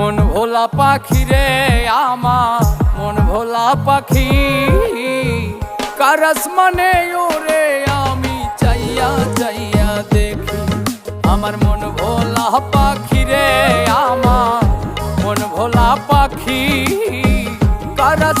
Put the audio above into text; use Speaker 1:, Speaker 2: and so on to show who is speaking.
Speaker 1: মন ভোলা পাখি রে আমার, মন ভোলা পাখি। কারস মানে ওরে আমি চাইয়া চাইয়া দেখি। আমার মন ভোলা পাখি রে আমার, মন ভোলা পাখি। কারস